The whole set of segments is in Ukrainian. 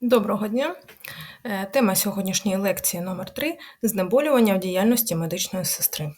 Доброго дня! Е, тема сьогоднішньої лекції номер 3 знеболювання в діяльності медичної сестри.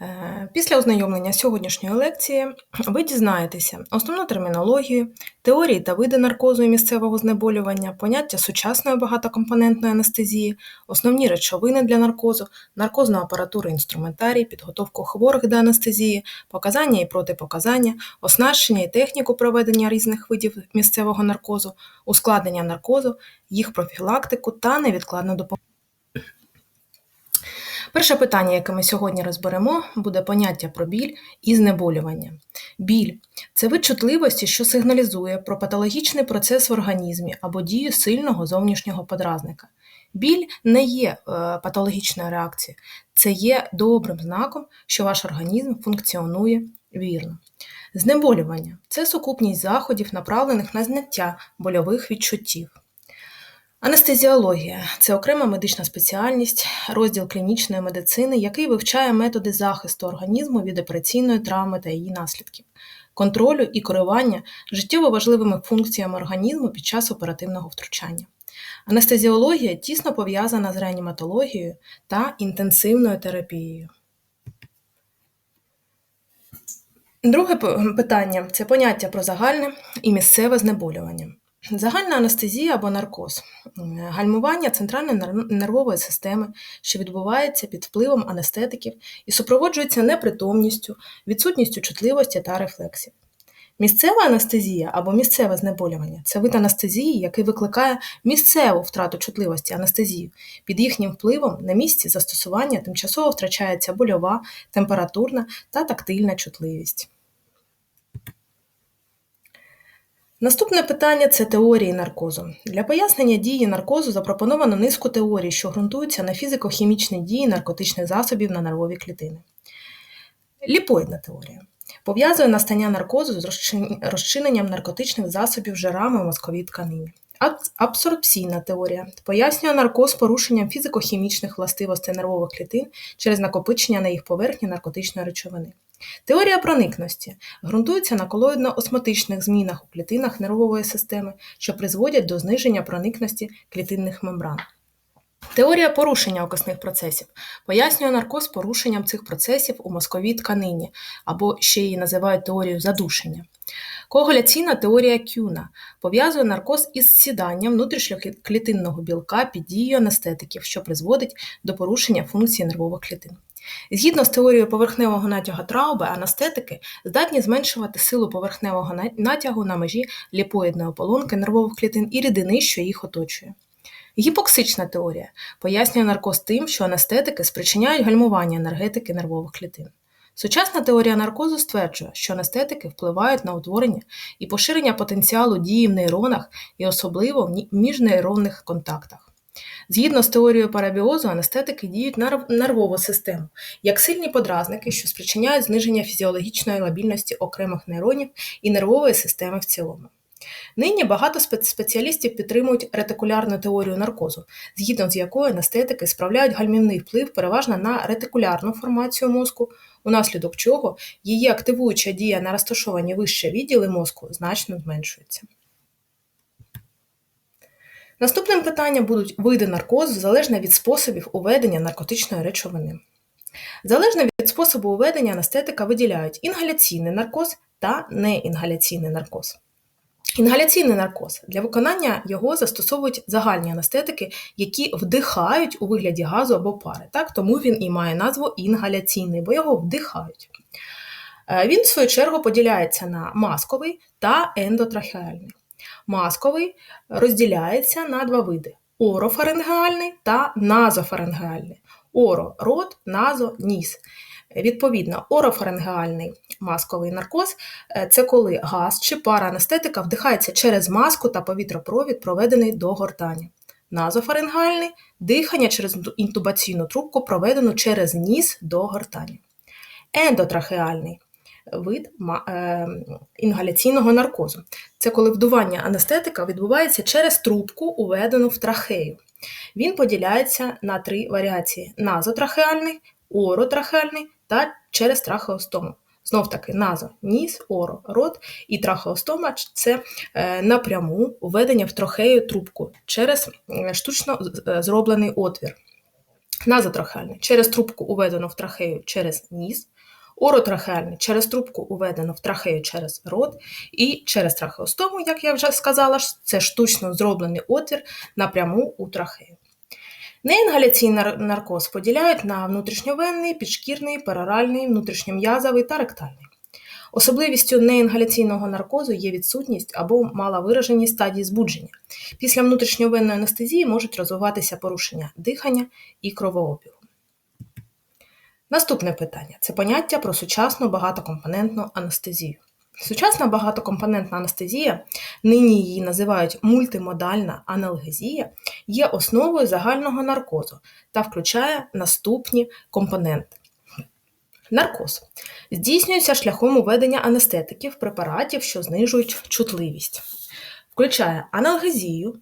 Е, після ознайомлення сьогоднішньої лекції ви дізнаєтеся основну термінологію, теорії та види наркозу і місцевого знеболювання, поняття сучасної багатокомпонентної анестезії, основні речовини для наркозу, наркозну апаратуру інструментарій, підготовку хворих до анестезії, показання і протипоказання, оснащення і техніку проведення різних видів місцевого наркозу, ускладнення наркозу, їх профілактику та невідкладну допомогу. Перше питання, яке ми сьогодні розберемо, буде поняття про біль і знеболювання. Біль це вид чутливості, що сигналізує про патологічний процес в організмі або дію сильного зовнішнього подразника. Біль не є е, патологічною реакцією, це є добрим знаком, що ваш організм функціонує вірно. Знеболювання це сукупність заходів, направлених на зняття больових відчуттів. Анестезіологія це окрема медична спеціальність, розділ клінічної медицини, який вивчає методи захисту організму від операційної травми та її наслідків, контролю і керування життєво важливими функціями організму під час оперативного втручання. Анестезіологія тісно пов'язана з реаніматологією та інтенсивною терапією. Друге питання це поняття про загальне і місцеве знеболювання. Загальна анестезія або наркоз гальмування центральної нервової системи, що відбувається під впливом анестетиків і супроводжується непритомністю, відсутністю чутливості та рефлексів. Місцева анестезія або місцеве знеболювання це вид анестезії, який викликає місцеву втрату чутливості анестезії. Під їхнім впливом на місці застосування тимчасово втрачається больова, температурна та тактильна чутливість. Наступне питання це теорії наркозу. Для пояснення дії наркозу запропоновано низку теорій, що ґрунтуються на фізико-хімічній дії наркотичних засобів на нервові клітини. Ліпоїдна теорія пов'язує настання наркозу з розчиненням наркотичних засобів жирами в мозковій тканині. Абсорбційна теорія пояснює наркоз порушенням фізико-хімічних властивостей нервових клітин через накопичення на їх поверхні наркотичної речовини. Теорія проникності ґрунтується на колоїдно-осмотичних змінах у клітинах нервової системи, що призводять до зниження проникності клітинних мембран. Теорія порушення окисних процесів пояснює наркоз порушенням цих процесів у мозковій тканині, або ще її називають теорією задушення. Коагуляційна теорія Кюна пов'язує наркоз із сіданням внутрішньоклітинного білка під дією анестетиків, що призводить до порушення функції нервових клітин. Згідно з теорією поверхневого натягу трауби, анестетики здатні зменшувати силу поверхневого натягу на межі ліпоїдної ополонки нервових клітин і рідини, що їх оточує. Гіпоксична теорія пояснює наркоз тим, що анестетики спричиняють гальмування енергетики нервових клітин. Сучасна теорія наркозу стверджує, що анестетики впливають на утворення і поширення потенціалу дії в нейронах і особливо в міжнейронних контактах. Згідно з теорією парабіозу, анестетики діють на нервову систему, як сильні подразники, що спричиняють зниження фізіологічної лабільності окремих нейронів і нервової системи в цілому. Нині багато спеціалістів підтримують ретикулярну теорію наркозу, згідно з якою анестетики справляють гальмівний вплив переважно на ретикулярну формацію мозку, унаслідок чого її активуюча дія на розташовані вище відділи мозку значно зменшується. Наступним питанням будуть види наркозу залежно від способів уведення наркотичної речовини. Залежно від способу уведення анестетика виділяють інгаляційний наркоз та неінгаляційний наркоз. Інгаляційний наркоз для виконання його застосовують загальні анестетики, які вдихають у вигляді газу або пари. Так? Тому він і має назву інгаляційний, бо його вдихають. Е, він, в свою чергу, поділяється на масковий та ендотрахеальний. Масковий розділяється на два види: орофарингеальний та назофарингеальний. Оро рот, назо ніс. Відповідно, орофарингеальний масковий наркоз е, це коли газ чи пара анестетика вдихається через маску та повітропровід, проведений до гортані. Назофарингеальний дихання через інтубаційну трубку, проведену через ніс до гортані. Ендотрахеальний вид е, інгаляційного наркозу. Це коли вдування анестетика відбувається через трубку, уведену в трахею. Він поділяється на три варіації: назотрахеальний, оротрахеальний та через трахеостому. Знов таки назо ніс, оро, рот і трахеостома це е, напряму введення в трохею трубку через е, штучно е, зроблений отвір. Назотрахеальний через трубку уведено в трахею через ніс, оротрахеальний через трубку уведено в трахею через рот, і через трахеостому, як я вже сказала, це штучно зроблений отвір напряму у трахею. Неінгаляційний наркоз поділяють на внутрішньовенний, підшкірний, пероральний, внутрішньом'язовий та ректальний. Особливістю неінгаляційного наркозу є відсутність або мала вираженість стадії збудження. Після внутрішньовенної анестезії можуть розвиватися порушення дихання і кровообігу. Наступне питання це поняття про сучасну багатокомпонентну анестезію. Сучасна багатокомпонентна анестезія, нині її називають мультимодальна аналгезія, є основою загального наркозу та включає наступні компоненти. Наркоз здійснюється шляхом уведення анестетиків, препаратів, що знижують чутливість, включає аналгезію,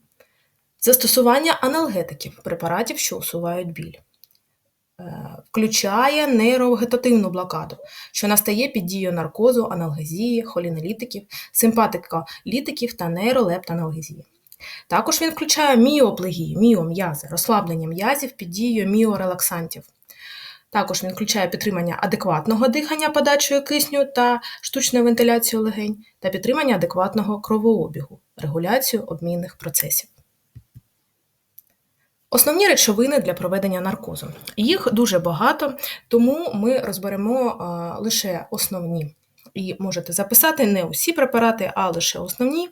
застосування аналгетиків, препаратів, що усувають біль. Е, включає нейровегетативну блокаду, що настає під дією наркозу, аналгезії, холінолітиків, симпатиколітиків та нейролептаналгезії. Також він включає міоплегію, міом'язи, розслаблення м'язів під дією міорелаксантів. Також він включає підтримання адекватного дихання подачею кисню та штучною вентиляцією легень та підтримання адекватного кровообігу, регуляцію обмінних процесів. Основні речовини для проведення наркозу. Їх дуже багато, тому ми розберемо лише основні. І можете записати не усі препарати, а лише основні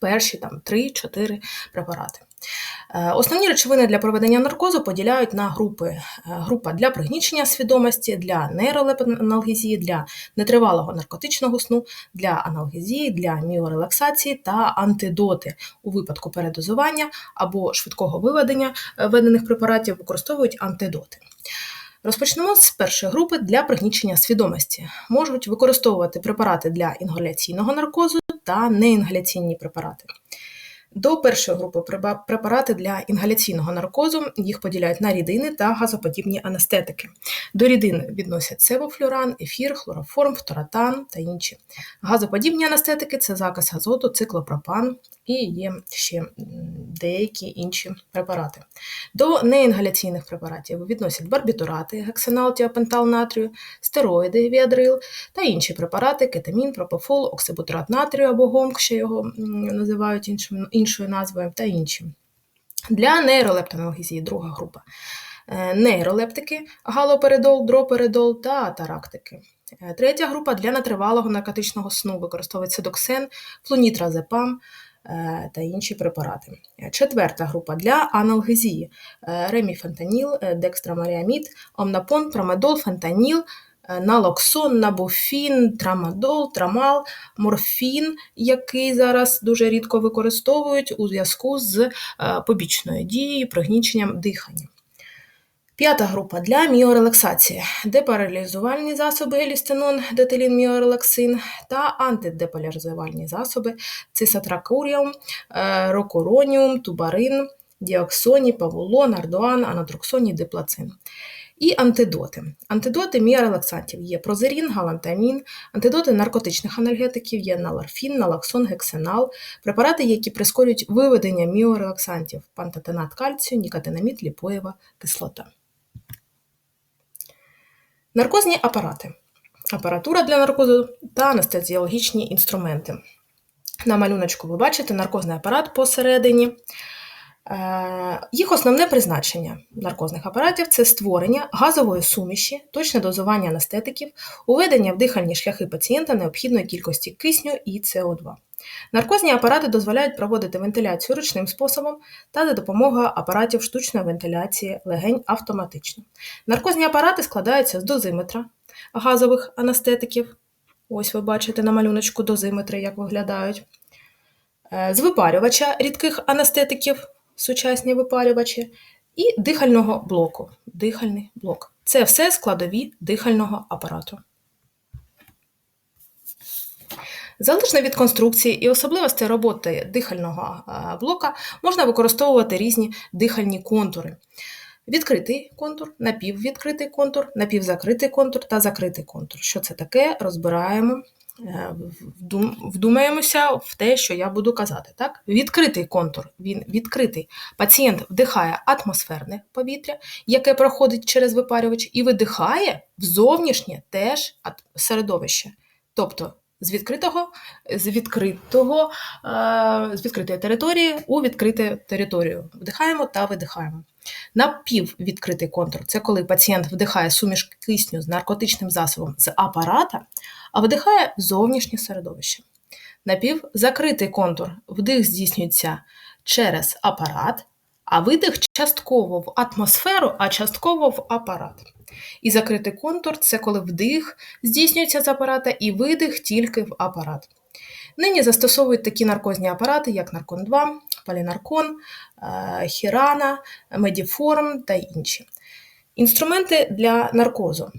перші там 3-4 препарати. Е, основні речовини для проведення наркозу поділяють на групи: е, група для пригнічення свідомості, для нейролепаналгезії, для нетривалого наркотичного сну, для аналгезії, для міорелаксації та антидоти у випадку передозування або швидкого виведення е, введених препаратів використовують антидоти. Розпочнемо з першої групи для пригнічення свідомості. Можуть використовувати препарати для інгаляційного наркозу та неінгаляційні препарати. До першої групи препарати для інгаляційного наркозу їх поділяють на рідини та газоподібні анестетики. До рідин відносять севофлюран, ефір, хлороформ, фторатан та інші. Газоподібні анестетики це заказ азоту, циклопропан і є ще деякі інші препарати. До неінгаляційних препаратів відносять барбітурати, гексенал, тіопентал натрію, стероїди, віадрил та інші препарати кетамін, пропофол, оксибутурат натрію або гомк, ще його називають іншим іншою назвою та інші. Для нейролептаналгезії друга група. Е, нейролептики, галоперидол, дроперидол та атарактики. Е, третя група для нетривалого наркотичного сну використовується доксен, флунітразепам та інші препарати. Четверта група для аналгезії реміфентаніл, декстрамаріамід, омнапон, трамедол, фентаніл, Е, налоксон, набуфін, трамадол, трамал, морфін, який зараз дуже рідко використовують у зв'язку з е, побічною дією, пригніченням дихання. П'ята група для міорелаксації, депаралізувальні засоби елістенон, детилін міорелаксин та антидеполяризувальні засоби цисатракуріум, е, рокуроніум, тубарин, діоксоні, павулон, ардуан, анатроксоні, диплацин. І антидоти. Антидоти міорелаксантів є прозерін, галантамін, антидоти наркотичних анальгетиків є наларфін, налаксон, гексенал, препарати, які прискорюють виведення міорелаксантів, пантотенат кальцію, нікотинамід, ліпоєва кислота. Наркозні апарати. Апаратура для наркозу та анестезіологічні інструменти. На малюночку ви бачите наркозний апарат посередині. Е, їх основне призначення наркозних апаратів це створення газової суміші, точне дозування анестетиків, уведення в дихальні шляхи пацієнта необхідної кількості кисню і СО2. Наркозні апарати дозволяють проводити вентиляцію ручним способом та за допомогою апаратів штучної вентиляції легень автоматично. Наркозні апарати складаються з дозиметра газових анестетиків. Ось ви бачите на малюночку дозиметри, як виглядають, е, з випарювача рідких анестетиків сучасні випарювачі, і дихального блоку. Дихальний блок. Це все складові дихального апарату. Залежно від конструкції і особливостей роботи дихального блока, можна використовувати різні дихальні контури. Відкритий контур, напіввідкритий контур, напівзакритий контур та закритий контур. Що це таке? Розбираємо, е, вдумаємося в те, що я буду казати. Так? Відкритий контур, він відкритий. Пацієнт вдихає атмосферне повітря, яке проходить через випарювач, і видихає в зовнішнє теж середовище. Тобто з відкритого, з відкритого, е, з відкритої території у відкриту територію. Вдихаємо та видихаємо. Напіввідкритий контур це коли пацієнт вдихає суміш кисню з наркотичним засобом з апарата, а видихає зовнішнє середовище. Напівзакритий контур вдих здійснюється через апарат, а видих частково в атмосферу, а частково в апарат. І закритий контур це коли вдих здійснюється з апарата і видих тільки в апарат. Нині застосовують такі наркозні апарати, як Наркон 2, Полінаркон, е, Хірана, Медіформ та інші. Інструменти для наркозу.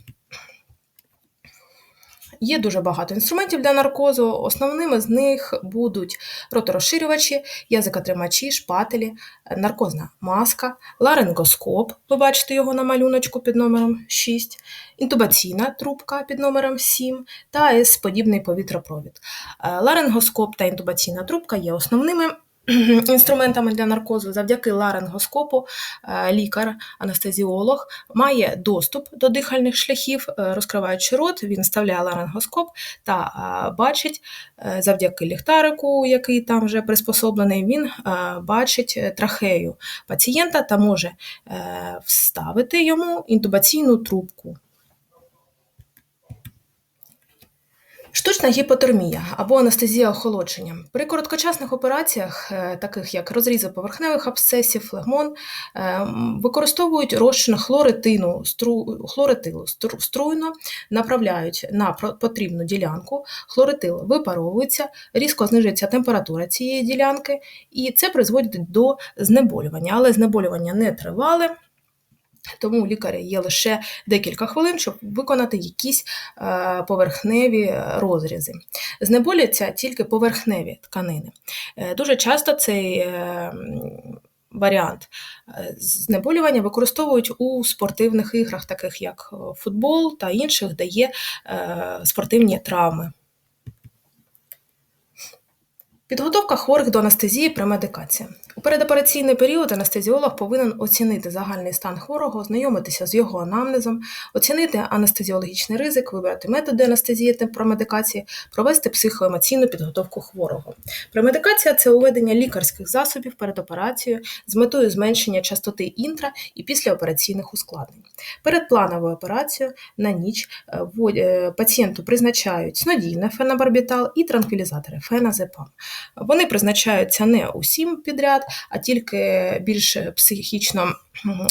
Є дуже багато інструментів для наркозу. Основними з них будуть роторозширювачі, язикотримачі, шпателі, наркозна маска, ларингоскоп, ви бачите його на малюночку під номером 6, інтубаційна трубка під номером 7 та С-подібний повітропровід. Е, ларингоскоп та інтубаційна трубка є основними. Інструментами для наркозу завдяки ларингоскопу е, лікар-анестезіолог має доступ до дихальних шляхів, е, розкриваючи рот, він вставляє ларингоскоп та е, бачить завдяки ліхтарику, який там вже приспособлений, він бачить трахею пацієнта та може вставити йому інтубаційну трубку. Штучна гіпотермія або анестезія охолодженням. При короткочасних операціях, е, таких як розрізи поверхневих абсцесів, флегмон, е, використовують розчин хлоретину, хлоретилу струйно направляють на потрібну ділянку, хлоретил випаровується, різко знижується температура цієї ділянки, і це призводить до знеболювання, але знеболювання не тривале. Тому у лікаря є лише декілька хвилин, щоб виконати якісь е, поверхневі розрізи. Знеболяться тільки поверхневі тканини. Е, дуже часто цей е, варіант знеболювання використовують у спортивних іграх, таких як футбол та інших, де є спортивні травми. Підготовка хворих до анестезії при медикації. У передопераційний період анестезіолог повинен оцінити загальний стан хворого, ознайомитися з його анамнезом, оцінити анестезіологічний ризик, вибрати методи анестезії та промедикації, провести психоемоційну підготовку хворого. Премедикація це уведення лікарських засобів перед операцією з метою зменшення частоти інтра і післяопераційних ускладнень. Перед плановою операцією на ніч е, е, пацієнту призначають снодійне фенобарбітал і транквілізатори феназепам. Вони призначаються не усім підряд, а тільки більш психічно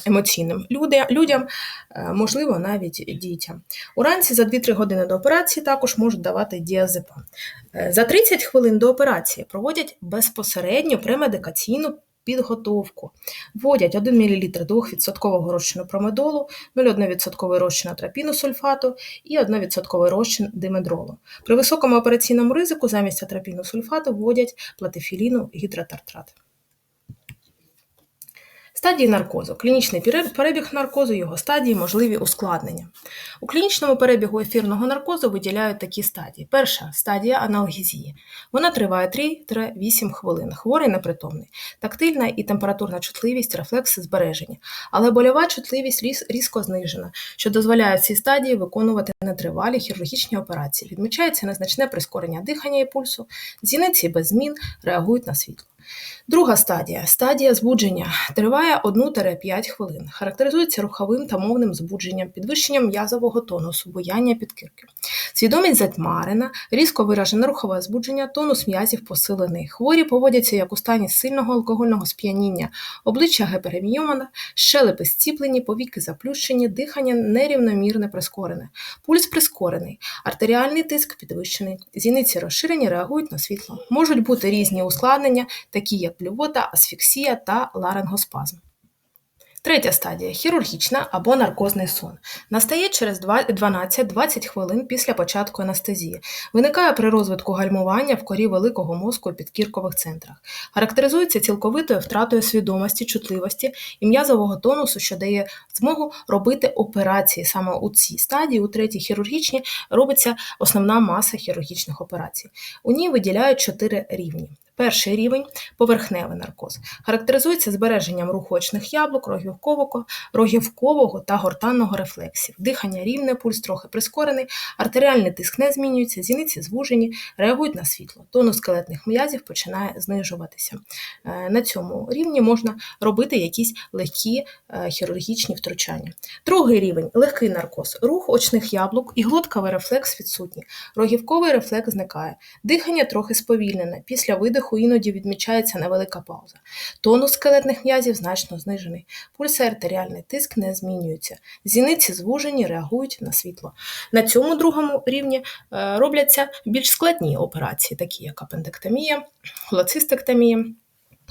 емоційним людям, е, можливо, навіть дітям. Уранці за 2-3 години до операції також можуть давати діазепам. Е, за 30 хвилин до операції проводять безпосередньо премедикаційну підготовку. Вводять 1 мл 2% розчину промедолу, 0,1% розчин атрапіну сульфату і 1% розчин димедролу. При високому операційному ризику замість атрапіну сульфату вводять платифіліну гідратартрат. Стадії наркозу. Клінічний перебіг наркозу, його стадії, можливі ускладнення. У клінічному перебігу ефірного наркозу виділяють такі стадії. Перша стадія аналгезії. Вона триває 3-8 хвилин. Хворий непритомний, тактильна і температурна чутливість, рефлекси збережені. Але больова чутливість різко знижена, що дозволяє цій стадії виконувати нетривалі хірургічні операції. Відмічається незначне прискорення дихання і пульсу, зіниці без змін реагують на світло. Друга стадія стадія збудження триває 1-5 хвилин. Характеризується руховим та мовним збудженням, підвищенням м'язового тонусу, буяння підкирки. Свідомість затьмарена, різко виражене рухове збудження, тонус м'язів посилений. Хворі поводяться як у стані сильного алкогольного сп'яніння, обличчя гепереміомана, щелепи зціплені, повіки заплющені, дихання нерівномірне прискорене, пульс прискорений, артеріальний тиск підвищений, зіниці розширені, реагують на світло. Можуть бути різні ускладнення такі як блювота, асфіксія та ларингоспазм. Третя стадія хірургічна або наркозний сон. Настає через 12-20 хвилин після початку анестезії. Виникає при розвитку гальмування в корі великого мозку і підкіркових центрах. Характеризується цілковитою втратою свідомості, чутливості і м'язового тонусу, що дає змогу робити операції. Саме у цій стадії, у третій хірургічній, робиться основна маса хірургічних операцій. У ній виділяють чотири рівні. Перший рівень поверхневий наркоз. Характеризується збереженням руху очних яблук, рогівкового, рогівкового та гортанного рефлексів. Дихання рівне, пульс трохи прискорений, артеріальний тиск не змінюється, зіниці звужені, реагують на світло. Тонус скелетних м'язів починає знижуватися. Е, на цьому рівні можна робити якісь легкі е, хірургічні втручання. Другий рівень легкий наркоз. Рух очних яблук і глотковий рефлекс відсутні. Рогівковий рефлекс зникає. Дихання трохи сповільнене. Після видиху видиху іноді відмічається невелика пауза. Тонус скелетних м'язів значно знижений, пульс і артеріальний тиск не змінюються. Зіниці звужені, реагують на світло. На цьому другому рівні е, робляться більш складні операції, такі як апендектомія, холоцистектомія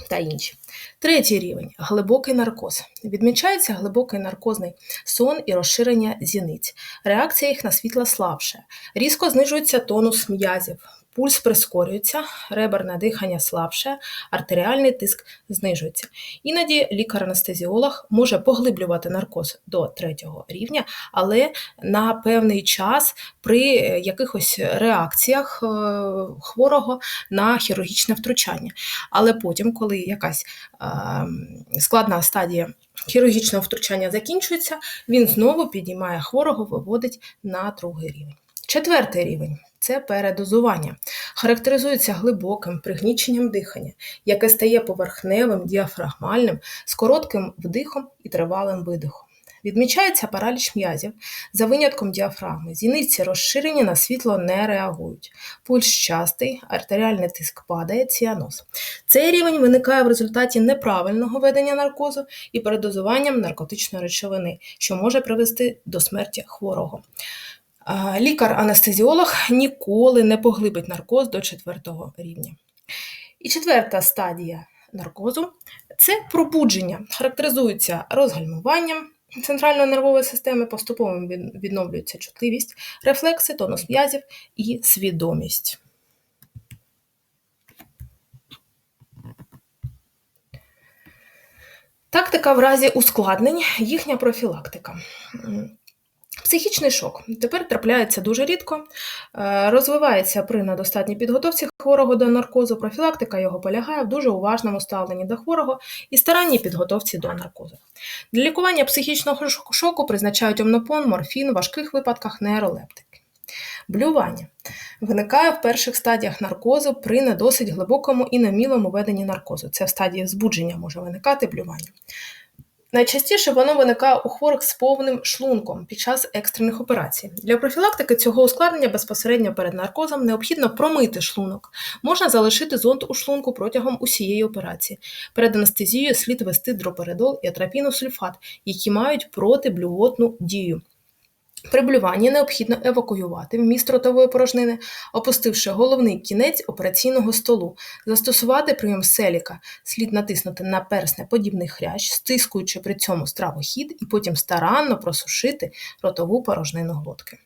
та інші. Третій рівень глибокий наркоз. Відмічається глибокий наркозний сон і розширення зіниць. Реакція їх на світло слабше. Різко знижується тонус м'язів. Пульс прискорюється, реберне дихання слабше, артеріальний тиск знижується. Іноді лікар-анестезіолог може поглиблювати наркоз до третього рівня, але на певний час при якихось реакціях е, хворого на хірургічне втручання. Але потім, коли якась е, складна стадія хірургічного втручання закінчується, він знову підіймає хворого, виводить на другий рівень. Четвертий рівень це передозування. Характеризується глибоким пригніченням дихання, яке стає поверхневим, діафрагмальним, з коротким вдихом і тривалим видихом. Відмічається параліч м'язів за винятком діафрагми. Зіниці розширені на світло не реагують. Пульс частий, артеріальний тиск падає, ціаноз. Цей рівень виникає в результаті неправильного ведення наркозу і передозуванням наркотичної речовини, що може привести до смерті хворого. Лікар-анестезіолог ніколи не поглибить наркоз до четвертого рівня. І четверта стадія наркозу це пробудження, характеризується розгальмуванням центральної нервової системи, поступово відновлюється чутливість, рефлекси, тонус м'язів і свідомість. Тактика в разі ускладнень, їхня профілактика. Психічний шок тепер трапляється дуже рідко, е, розвивається при недостатній підготовці хворого до наркозу. Профілактика його полягає в дуже уважному ставленні до хворого і старанній підготовці до наркозу. Для лікування психічного шоку призначають омнопон, морфін, в важких випадках нейролептики. Блювання виникає в перших стадіях наркозу при недосить глибокому і немілому веденні наркозу. Це в стадії збудження може виникати блювання. Найчастіше воно виникає у хворих з повним шлунком під час екстрених операцій. Для профілактики цього ускладнення безпосередньо перед наркозом необхідно промити шлунок. Можна залишити зонд у шлунку протягом усієї операції. Перед анестезією слід вести дроперидол і атропіносульфат, які мають протиблювотну дію. При блюванні необхідно евакуювати вміст ротової порожнини, опустивши головний кінець операційного столу, застосувати прийом селіка, слід натиснути на персне подібний хрящ, стискуючи при цьому стравохід і потім старанно просушити ротову порожнину глотки.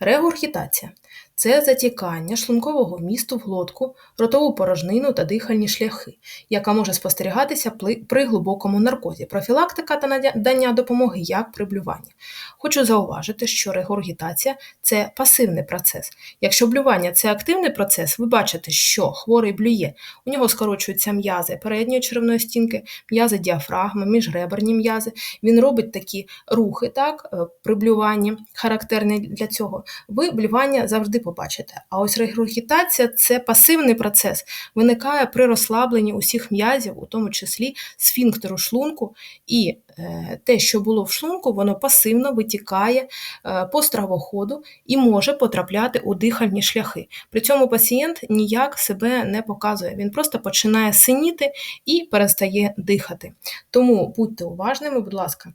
Регургітація це затікання шлункового вмісту в глотку, ротову порожнину та дихальні шляхи, яка може спостерігатися при глибокому наркозі, профілактика та надання допомоги як при блюванні. Хочу зауважити, що регургітація це пасивний процес. Якщо блювання це активний процес, ви бачите, що хворий блює, у нього скорочуються м'язи передньої черевної стінки, м'язи діафрагми, міжреберні м'язи. Він робить такі рухи так, е, при блюванні, характерні для цього. Ви блювання завжди побачите. А ось регургітація це пасивний процес, виникає при розслабленні усіх м'язів, у тому числі сфінктеру шлунку, і е, те, що було в шлунку, воно пасивно витікає е, по стравоходу і може потрапляти у дихальні шляхи. При цьому пацієнт ніяк себе не показує, він просто починає синіти і перестає дихати. Тому будьте уважними, будь ласка.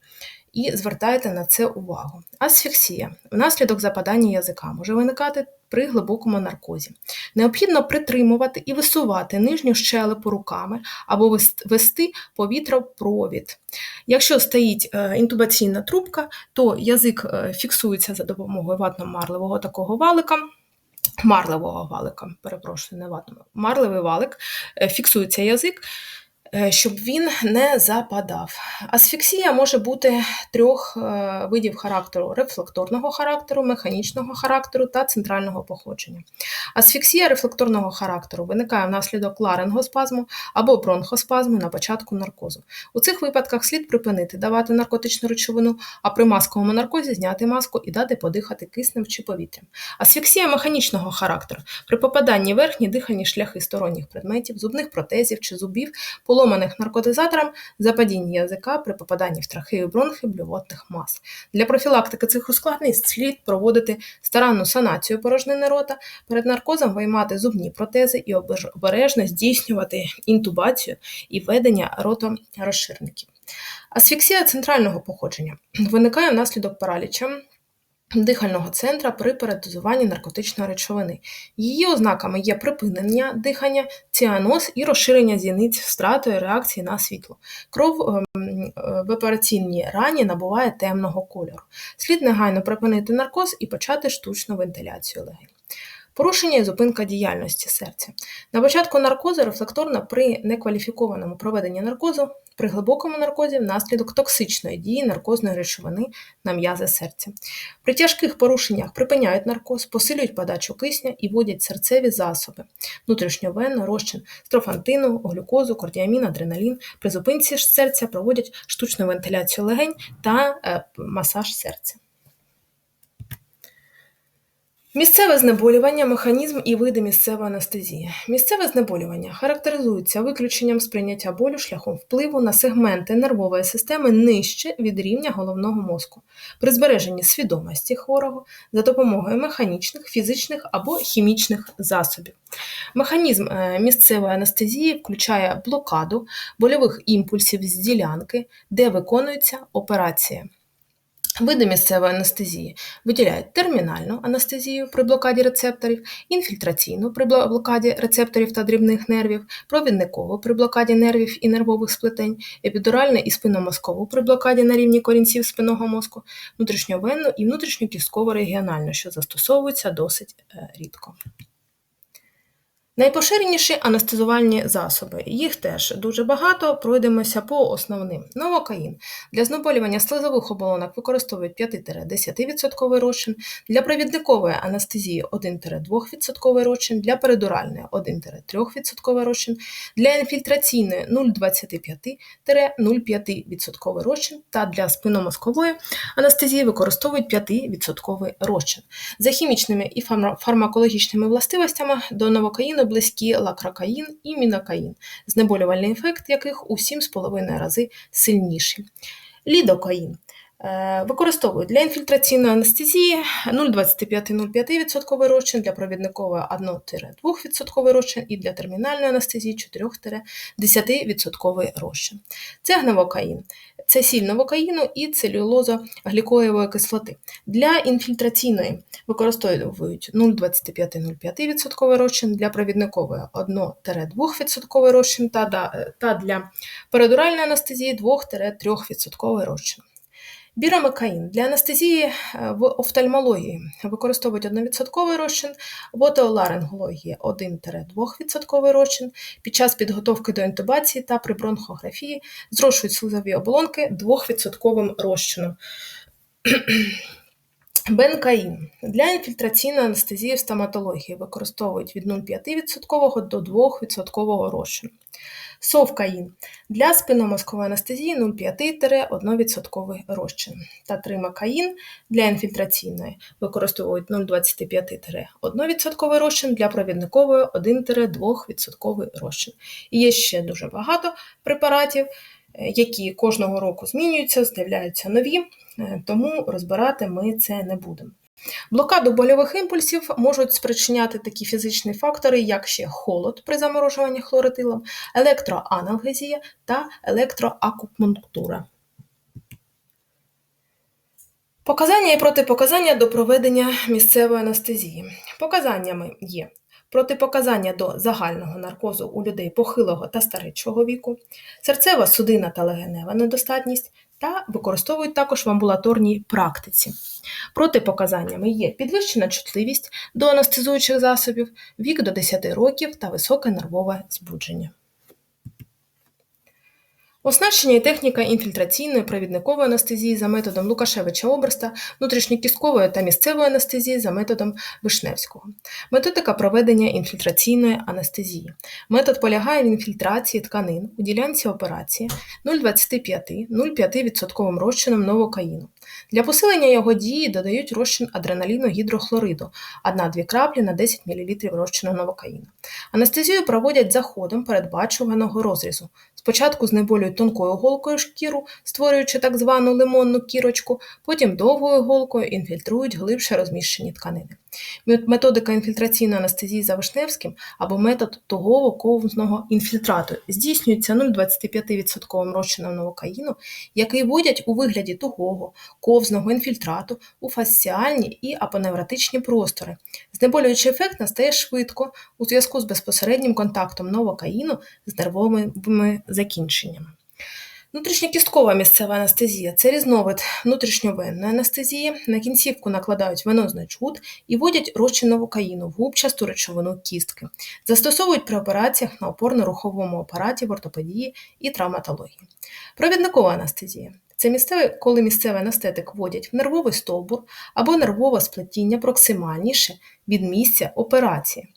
і звертайте на це увагу. Асфіксія внаслідок западання язика може виникати при глибокому наркозі. Необхідно притримувати і висувати нижню щелепу руками або вести повітропровід. Якщо стоїть е, інтубаційна трубка, то язик е, фіксується за допомогою ватно-марливого такого валика. Марливого валика, перепрошую, не ватного. Марливий валик, е, фіксується язик, щоб він не западав. Асфіксія може бути трьох е, видів характеру: рефлекторного характеру, механічного характеру та центрального походження. Асфіксія рефлекторного характеру виникає внаслідок ларингоспазму або бронхоспазму на початку наркозу. У цих випадках слід припинити давати наркотичну речовину, а при масковому наркозі зняти маску і дати подихати киснем чи повітрям. Асфіксія механічного характеру при попаданні верхні дихальні шляхи сторонніх предметів, зубних протезів чи зубів поломаних наркотизатором западіння язика при попаданні в трахею бронхи блювотних мас. Для профілактики цих ускладнень слід проводити старанну санацію порожнини рота, перед наркозом виймати зубні протези і обережно здійснювати інтубацію і введення роторозширників. Асфіксія центрального походження виникає внаслідок параліча дихального центра при передозуванні наркотичної речовини. Її ознаками є припинення дихання, ціаноз і розширення зіниць втратою реакції на світло. Кров ем, е, в операційній рані набуває темного кольору. Слід негайно припинити наркоз і почати штучну вентиляцію легень. Порушення і зупинка діяльності серця. На початку наркозу рефлекторно при некваліфікованому проведенні наркозу при глибокому наркозі внаслідок токсичної дії наркозної речовини на м'язи серця. При тяжких порушеннях припиняють наркоз, посилюють подачу кисня і вводять серцеві засоби, внутрішньовенно, розчин строфантину, глюкозу, кардіамін, адреналін. При зупинці серця проводять штучну вентиляцію легень та е, масаж серця. Місцеве знеболювання, механізм і види місцевої анестезії. Місцеве знеболювання характеризується виключенням сприйняття болю шляхом впливу на сегменти нервової системи нижче від рівня головного мозку, при збереженні свідомості хворого за допомогою механічних, фізичних або хімічних засобів. Механізм е, місцевої анестезії включає блокаду больових імпульсів з ділянки, де виконується операція. Види місцевої анестезії виділяють термінальну анестезію при блокаді рецепторів, інфільтраційну при блокаді рецепторів та дрібних нервів, провідникову при блокаді нервів і нервових сплетень, епідуральну і спинномозкову при блокаді на рівні корінців спинного мозку, внутрішньовенну і внутрішньокістково регіональну, що застосовуються досить е, рідко. Найпоширеніші анестезувальні засоби. Їх теж дуже багато, пройдемося по основним. Новокаїн. Для знеболювання слизових оболонок використовують 5-10% розчин, для провідникової анестезії 1-2% розчин, для передуральної 1-3% розчин, для інфільтраційної 0,25-0,5% розчин та для спинномозкової анестезії використовують 5% розчин. За хімічними і фармакологічними властивостями до новокаїну дуже близькі лакракаїн і мінокаїн, знеболювальний ефект яких у 7,5 рази сильніший. Лідокаїн. Е, використовують для інфільтраційної анестезії 0,25-0,5% розчин, для провідникової 1-2% розчин і для термінальної анестезії 4-10% розчин. Це гневокаїн. Це сіль новокаїну і целюлозоглікоєвої кислоти. Для інфільтраційної використовують 0,25-0,5% розчин, для провідникової 1-2% розчин та для передуральної анестезії 2-3% розчин. Біромекаїн для анестезії е, в офтальмології використовують 1% розчин, в отеоларингології 1-2% розчин. Під час підготовки до інтубації та при бронхографії зрошують слизові оболонки 2% розчином. Бенкаїн для інфільтраційної анестезії в стоматології використовують від 0,5% до 2% розчину. Совкаїн для спинномозкової анестезії 0,5-1% розчин. Та тримакаїн для інфільтраційної використовують 0,25-1% розчин, для провідникової 1-2% розчин. І є ще дуже багато препаратів, е, які кожного року змінюються, з'являються нові, е, тому розбирати ми це не будемо. Блокаду больових імпульсів можуть спричиняти такі фізичні фактори, як ще холод при заморожуванні хлоротилом, електроаналгезія та електроакупунктура. Показання і протипоказання до проведення місцевої анестезії. Показаннями є протипоказання до загального наркозу у людей похилого та старечого віку, серцева судинна та легенева недостатність та використовують також в амбулаторній практиці. Протипоказаннями є підвищена чутливість до анестезуючих засобів, вік до 10 років та високе нервове збудження. Оснащення і техніка інфільтраційної провідникової анестезії за методом Лукашевича-Оберста, внутрішньокісткової та місцевої анестезії за методом Вишневського. Методика проведення інфільтраційної анестезії. Метод полягає в інфільтрації тканин у ділянці операції 0,25-0,5% розчином новокаїну. Для посилення його дії додають розчин адреналіну гідрохлориду 1-2 краплі на 10 мл розчину новокаїну. Анестезію проводять за ходом передбачуваного розрізу. Спочатку знеболюють тонкою голкою шкіру, створюючи так звану лимонну кірочку, потім довгою голкою інфільтрують глибше розміщені тканини. Методика інфільтраційної анестезії за Вишневським або метод тугово ковзного інфільтрату здійснюється 0,25% розчином новокаїну, який вводять у вигляді тугого ковзного інфільтрату у фасціальні і апоневротичні простори. Знеболюючий ефект настає швидко у зв'язку з безпосереднім контактом новокаїну з нервовими закінченнями. Внутрішньокісткова місцева анестезія це різновид внутрішньовенної анестезії. На кінцівку накладають венозний чуд і вводять розчин новокаїну в губчасту речовину кістки. Застосовують при операціях на опорно-руховому апараті в ортопедії і травматології. Провідникова анестезія це місцеве, коли місцевий анестетик вводять в нервовий стовбур або нервове сплетіння проксимальніше від місця операції.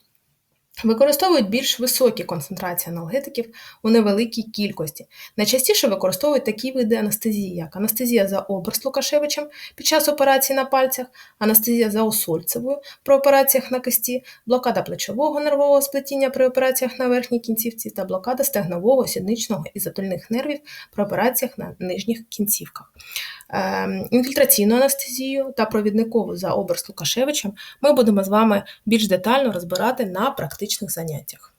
Використовують більш високі концентрації аналгетиків у невеликій кількості. Найчастіше використовують такі види анестезії, як анестезія за оберст Лукашевичем під час операції на пальцях, анестезія за осольцевою при операціях на кисті, блокада плечового нервового сплетіння при операціях на верхній кінцівці та блокада стегнового, сідничного і затольних нервів при операціях на нижніх кінцівках. Ем, інфільтраційну анестезію та провідникову за образ Лукашевичем ми будемо з вами більш детально розбирати на практичних заняттях.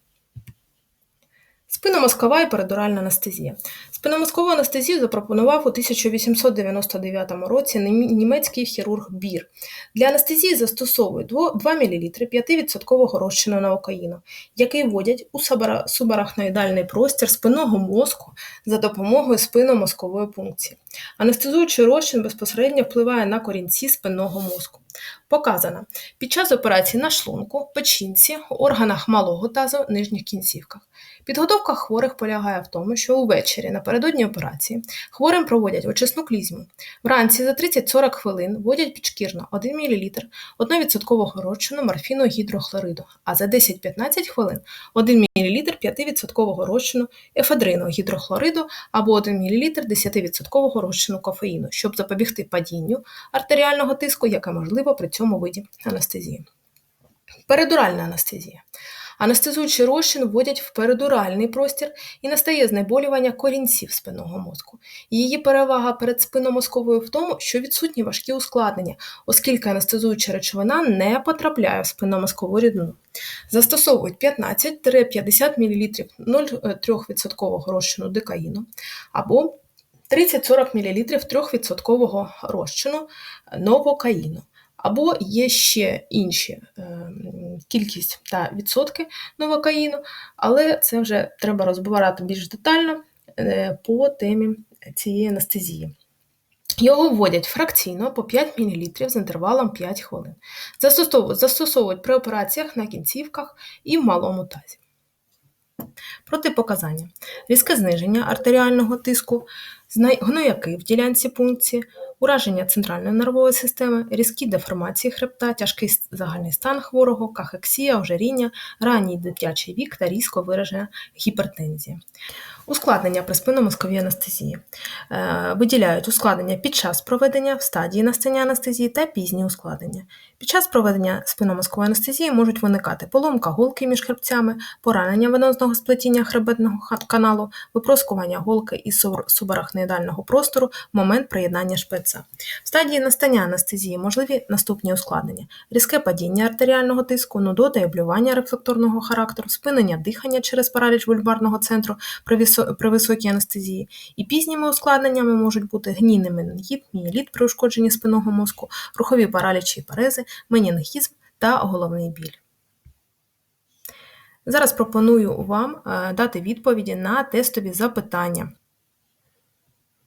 Спинномозкова і передуральна анестезія. Спинномозкову анестезію запропонував у 1899 році німецький хірург Бір. Для анестезії застосовують 2 мл 5% розчину новокаїну, який вводять у субарахноїдальний простір спинного мозку за допомогою спинномозкової пункції. Анестезуючий розчин безпосередньо впливає на корінці спинного мозку. Показано під час операції на шлунку, печінці, органах малого тазу, нижніх кінцівках. Підготовка хворих полягає в тому, що увечері напередодні операції хворим проводять очисну клізму. Вранці за 30-40 хвилин вводять підшкірно 1 мл 1% розчину морфіну гідрохлориду, а за 10-15 хвилин 1 мл 5% розчину ефедрину гідрохлориду або 1 мл 10% розчину кофеїну, щоб запобігти падінню артеріального тиску, яке можливо при цьому виді анестезії. Передуральна анестезія. Анестезуючий розчин вводять в передуральний простір і настає знеболювання корінців спинного мозку. Її перевага перед спинномозковою в тому, що відсутні важкі ускладнення, оскільки анестезуюча речовина не потрапляє в спинномозкову рідину. Застосовують 15-50 мл 0,3% розчину дикаїну або 30-40 мл 3% розчину новокаїну. Або є ще інші е, кількість та відсотки новокаїну, але це вже треба розбирати більш детально е, по темі цієї анестезії. Його вводять фракційно по 5 мл з інтервалом 5 хвилин. Застосовують, при операціях на кінцівках і в малому тазі. Протипоказання. Різке зниження артеріального тиску, гнояки в ділянці пункції, ураження центральної нервової системи, різкі деформації хребта, тяжкий загальний стан хворого, кахексія, ожиріння, ранній дитячий вік та різко виражена гіпертензія. Ускладнення при спинномозковій анестезії. Е, виділяють ускладнення під час проведення в стадії настання анестезії та пізні ускладнення. Під час проведення спинномозкової анестезії можуть виникати поломка голки між хребцями, поранення венозного сплетіння хребетного каналу, випроскування голки із суб- субарахноїдального простору момент приєднання шприца. В стадії настання анестезії можливі наступні ускладнення: різке падіння артеріального тиску, нудота і блювання рефлекторного характеру, спинення дихання через параліч вульбарного центру при високій анестезії, і пізніми ускладненнями можуть бути гнійний менінгіт, мієліт при ушкодженні спинного мозку, рухові паралічі і парези, менінгізм та головний біль. Зараз пропоную вам е, дати відповіді на тестові запитання.